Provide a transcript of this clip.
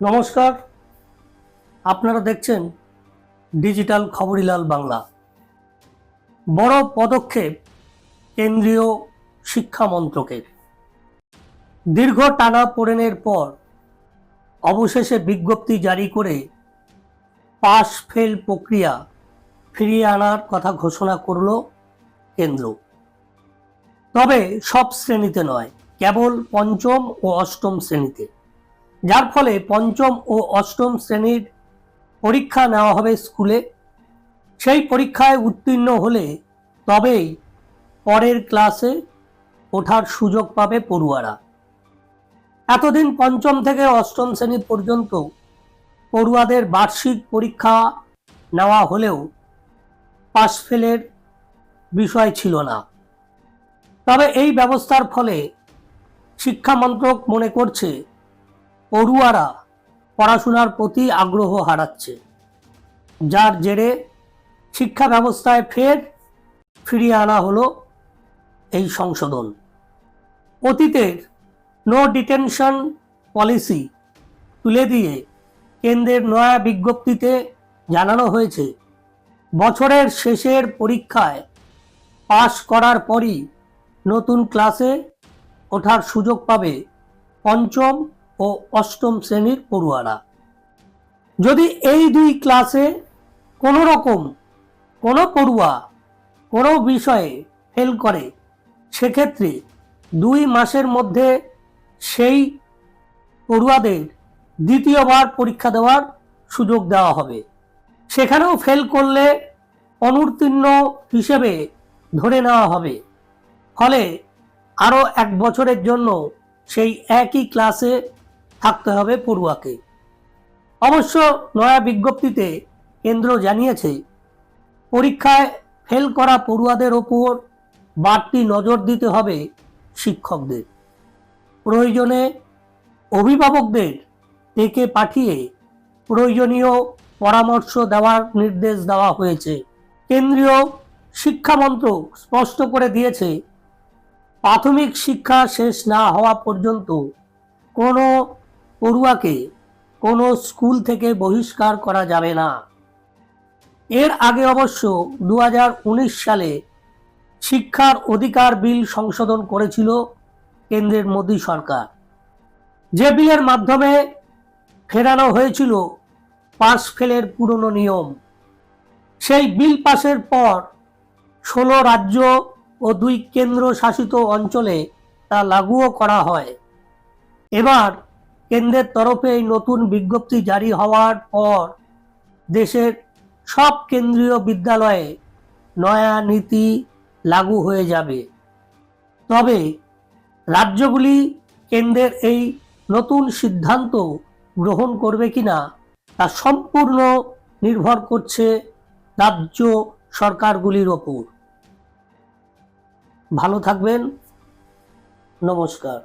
নমস্কার। আপনারা দেখছেন ডিজিটাল খবরিলাল বাংলা। বড় পদক্ষেপ কেন্দ্রীয় শিক্ষা মন্ত্রকের দীর্ঘ টানা পোড়েনের পর অবশেষে বিজ্ঞপ্তি জারি করে পাস ফেল প্রক্রিয়া ফিরিয়ে আনার কথা ঘোষণা করল কেন্দ্র। তবে সব শ্রেণীতে নয়, কেবল পঞ্চম ও অষ্টম শ্রেণীতে। যার ফলে পঞ্চম ও অষ্টম শ্রেণির পরীক্ষা নেওয়া হবে স্কুলে। সেই পরীক্ষায় উত্তীর্ণ হলে তবেই পরের ক্লাসে ওঠার সুযোগ পাবে পড়ুয়ারা। এতদিন পঞ্চম থেকে অষ্টম শ্রেণি পর্যন্ত পড়ুয়াদের বার্ষিক পরীক্ষা নেওয়া হলেও পাস ফেলের বিষয় ছিল না। তবে এই ব্যবস্থার ফলে শিক্ষা মন্ত্রক মনে করছে পড়ুয়ারা পড়াশোনার প্রতি আগ্রহ হারাচ্ছে। যার জেরে শিক্ষা ব্যবস্থায় ফের ফিরিয়ে আনা হলো এই সংশোধন। অতীতের নো ডিটেনশন পলিসি তুলে দিয়ে কেন্দ্রের নয়া বিজ্ঞপ্তিতে জানানো হয়েছে, বছরের শেষের পরীক্ষায় পাশ করার পরই নতুন ক্লাসে ওঠার সুযোগ পাবে পঞ্চম ও অষ্টম শ্রেণির পড়ুয়ারা। যদি এই দুই ক্লাসে কোনো রকম কোনো পড়ুয়া কোনো বিষয়ে ফেল করে, সেক্ষেত্রে দুই মাসের মধ্যে সেই পড়ুয়াদের দ্বিতীয়বার পরীক্ষা দেওয়ার সুযোগ দেওয়া হবে। সেখানেও ফেল করলে অনুত্তীর্ণ হিসেবে ধরে নেওয়া হবে। ফলে আরও এক বছরের জন্য সেই একই ক্লাসে থাকতে হবে পড়ুয়াকে। অবশ্য নয়া বিজ্ঞপ্তিতে কেন্দ্র জানিয়েছে, পরীক্ষায় ফেল করা পড়ুয়াদের ওপর বাড়তি নজর দিতে হবে শিক্ষকদের। প্রয়োজনে অভিভাবকদের ডেকে পাঠিয়ে প্রয়োজনীয় পরামর্শ দেওয়ার নির্দেশ দেওয়া হয়েছে। কেন্দ্রীয় শিক্ষামন্ত্রক স্পষ্ট করে দিয়েছে, প্রাথমিক শিক্ষা শেষ না হওয়া পর্যন্ত কোনো পড়ুয়াকে কোনো স্কুল থেকে বহিষ্কার করা যাবে না। এর আগে অবশ্য দু হাজার উনিশ সালে শিক্ষার অধিকার বিল সংশোধন করেছিল কেন্দ্রের মোদী সরকার। যে বিলের মাধ্যমে ফেরানো হয়েছিল পাস ফেলের পুরনো নিয়ম, সেই বিল পাশের পর ষোলো রাজ্য ও দুই কেন্দ্র শাসিত অঞ্চলে তা লাগুও করা হয়। এবার কেন্দ্রের তরফে এই নতুন বিজ্ঞপ্তি জারি হওয়ার পর দেশের সব কেন্দ্রীয় বিদ্যালয়ে নয়া নীতি লাগু হয়ে যাবে। তবে রাজ্যগুলি কেন্দ্রের এই নতুন সিদ্ধান্ত গ্রহণ করবে কিনা তা সম্পূর্ণ নির্ভর করছে রাজ্য সরকারগুলির ওপর। ভালো থাকবেন। নমস্কার।